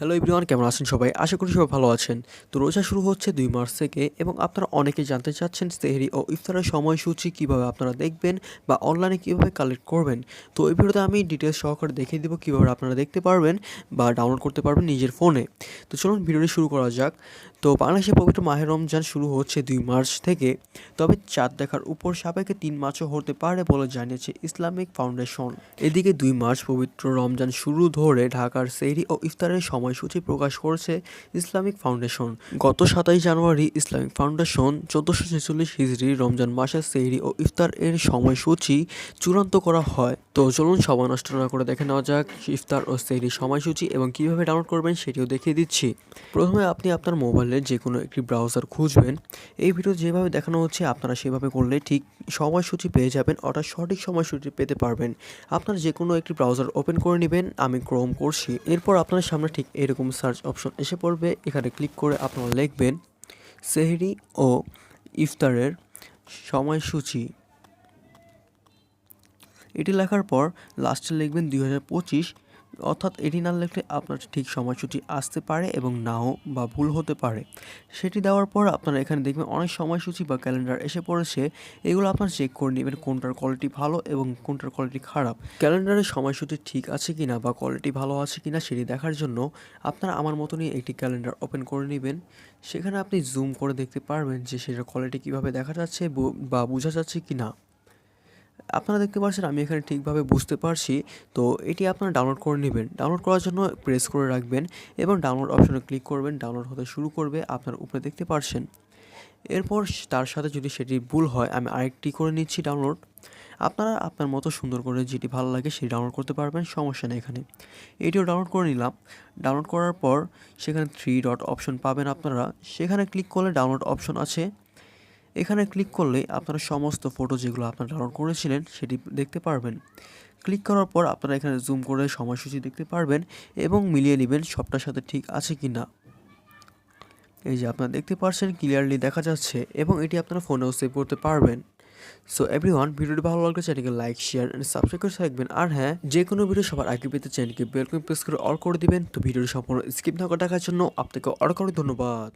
Hello everyone কেমন আছেন সবাই? আশা করি সবাই ভালো আছেন। তো রোজা শুরু হচ্ছে দুই মার্চ থেকে এবং আপনারা অনেকে জানতে চাচ্ছেন সেহরি ও ইফতারের সময়সূচি কীভাবে আপনারা দেখবেন বা অনলাইনে কীভাবে কালেক্ট করবেন। তো এই ভিডিওতে আমি ডিটেলস সহকারে দেখিয়ে দেবো কীভাবে আপনারা দেখতে পারবেন বা ডাউনলোড করতে পারবেন নিজের ফোনে। তো চলুন ভিডিওটি শুরু করা যাক। তো বাংলাদেশে পবিত্র মাহের রমজান শুরু হচ্ছে দুই মার্চ থেকে। তবে চাঁদ দেখার উপর সাপেক্ষে তিন মাসও হতে পারে বলে জানিয়েছে ইসলামিক ফাউন্ডেশন। এদিকে দুই মার্চ পবিত্র রমজান শুরু ধরে ঢাকার সেহরি ও ইফতারের সময়সূচি প্রকাশ করেছে ইসলামিক ফাউন্ডেশন। গত সাতাইশ জানুয়ারি ইসলামিক ফাউন্ডেশন চোদ্দোশো ছেচল্লিশ হিজড়ি রমজান মাসের সেহরি ও ইফতার এর সময়সূচি চূড়ান্ত করা হয়। তো চলুন সময় নষ্ট না করে দেখে নেওয়া যাক ইফতার ও সেহরি সময়সূচি এবং কীভাবে ডাউনলোড করবেন সেটিও দেখিয়ে দিচ্ছি। প্রথমে আপনি আপনার মোবাইলের যে কোনো একটি ব্রাউজার খুঁজবেন। এই ভিডিও যেভাবে দেখানো হচ্ছে আপনারা সেভাবে করলে ঠিক সময়সূচি পেয়ে যাবেন, অর্থাৎ সঠিক সময়সূচি পেতে পারবেন। আপনারা যে কোনো একটি ব্রাউজার ওপেন করে নেবেন, আমি ক্রোম করছি। এরপর আপনার সামনে ঠিক এরকম সার্চ অপশন এসে পড়বে, এখানে ক্লিক করে আপনারা লিখবেন, সেহরি ও ইফতারের সময়সূচি। এটি লেখার পর লাস্টে লিখবেন দুই হাজার পঁচিশ, অর্থাৎ এটি না লিখলে আপনার ঠিক সময়সূচি আসতে পারে এবং নাও বা ভুল হতে পারে। সেটি দেওয়ার পর আপনারা এখানে দেখবেন অনেক সময়সূচি বা ক্যালেন্ডার এসে পড়েছে, এগুলো আপনার চেক করে নেবেন কোনটার কোয়ালিটি ভালো এবং কোনটার কোয়ালিটি খারাপ। ক্যালেন্ডারের সময়সূচি ঠিক আছে কিনা বা কোয়ালিটি ভালো আছে কিনা সেটি দেখার জন্য আপনারা আমার মতনই একটি ক্যালেন্ডার ওপেন করে নেবেন। সেখানে আপনি জুম করে দেখতে পারবেন যে সেটার কোয়ালিটি কীভাবে দেখা যাচ্ছে বা বোঝা যাচ্ছে কি না আপনারা দেখতে পাচ্ছেন আমি এখানে ঠিকভাবে বুঝতে পারছি। তো এটি আপনারা ডাউনলোড করে নেবেন। ডাউনলোড করার জন্য প্রেস করে রাখবেন এবং ডাউনলোড অপশনে ক্লিক করবেন। ডাউনলোড হতে শুরু করবে, আপনার উপরে দেখতে পারছেন। এরপর তার সাথে যদি সেটি ভুল হয়, আমি আরেকটি করে নিচ্ছি ডাউনলোড আপনারা আপনার মতো সুন্দর করে যেটি ভালো লাগে সেটি ডাউনলোড করতে পারবেন, সমস্যা নেই এখানে। এটিও ডাউনলোড করে নিলাম। ডাউনলোড করার পর সেখানে থ্রি ডট অপশন পাবেন আপনারা। সেখানে ক্লিক করলে ডাউনলোড অপশন আছে। এখানে ক্লিক করলে আপনারা সমস্ত ফটো যেগুলো আপনারা ডাউনলোড করেছিলেন সেটি দেখতে পারবেন। ক্লিক করার পর আপনারা এখানে জুম করে সময়সূচি দেখতে পারবেন এবং মিলিয়ে নেবেন সবটার সাথে ঠিক আছে কি না এই যে আপনারা দেখতে পাচ্ছেন ক্লিয়ারলি দেখা যাচ্ছে এবং এটি আপনারা ফোনেও সেভ করতে পারবেন। সো এভরিওয়ান ভিডিওটি ভালো লাগলে চ্যানেলকে লাইক শেয়ার এন্ড সাবস্ক্রাইব করে থাকবেন। আর হ্যাঁ যে কোনো ভিডিও সবার আগে পেতে চ্যানেলকে বেলকম প্রেস করে অল করে দিবেন। তো ভিডিওটি সম্পূর্ণ স্কিপ না করে দেখার জন্য আপনাকে অনেক অনেক ধন্যবাদ।